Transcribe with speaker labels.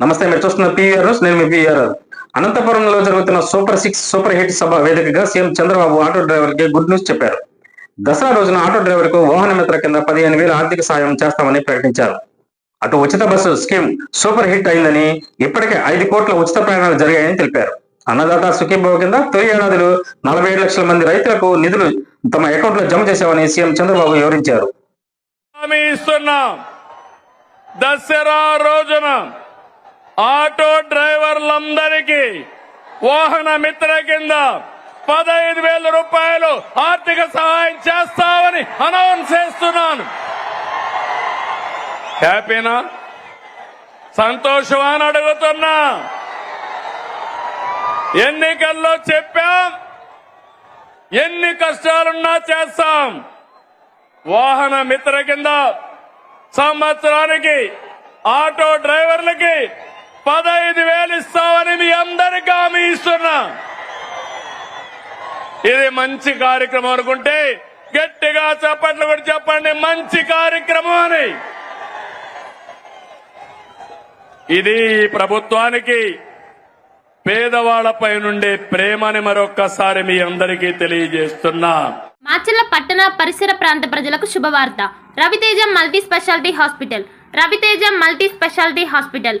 Speaker 1: నమస్తే మీరు చూస్తున్న పిఆర్ నేను మీ పిఆర్ అనంతపురంలో జరుగుతున్న సూపర్ సిక్స్ సూపర్ హిట్ సభ వేదికగా సీఎం చంద్రబాబు ఆటో డ్రైవర్కి గుడ్ న్యూస్ చెప్పారు. దసరా రోజున ఆటో డ్రైవర్కు వాహన మిత్ర కింద పదిహేను వేల ఆర్థిక సాయం చేస్తామని ప్రకటించారు. అటు ఉచిత బస్సు స్కీమ్ సూపర్ హిట్ అయిందని ఇప్పటికే ఐదు కోట్ల ఉచిత ప్రయాణాలు జరిగాయని తెలిపారు. అన్నదాత సుఖీభావ కింద తొలి ఏడాదిలో నలభై ఏడు లక్షల మంది రైతులకు నిధులు తమ అకౌంట్లో జమ చేశామని సీఎం చంద్రబాబు వివరించారు.
Speaker 2: ఇస్తున్నాం. దసరా రోజున ఆటో డ్రైవర్లందరికీ వాహన మిత్ర కింద పదహైదు వేల రూపాయలు ఆర్థిక సహాయం చేస్తామని అనౌన్స్ చేస్తున్నాను. హ్యాపీనా? సంతోషమా అని అడుగుతున్నా. ఎన్నికల్లో చెప్పాం. ఎన్ని కష్టాలున్నా చేస్తాం. వాహన మిత్ర కింద సంవత్సరానికి ఆటో డ్రైవర్లకి పదహైదు వేలు ఇస్తామని మీ అందరికీ హామీ ఇస్తున్నా. ఇది మంచి కార్యక్రమం అనుకుంటే గట్టిగా చప్పట్లు కూడా చెప్పండి మంచి కార్యక్రమం అని. ఇది ప్రభుత్వానికి పేదవాళ్ళపై నుండే ప్రేమని మరొక్కసారి మీ అందరికీ తెలియజేస్తున్నా.
Speaker 3: మాచల్ల పట్టణ పరిసర ప్రాంత ప్రజలకు శుభవార్త. Raviteja multi speciality hospital. Raviteja multi speciality hospital.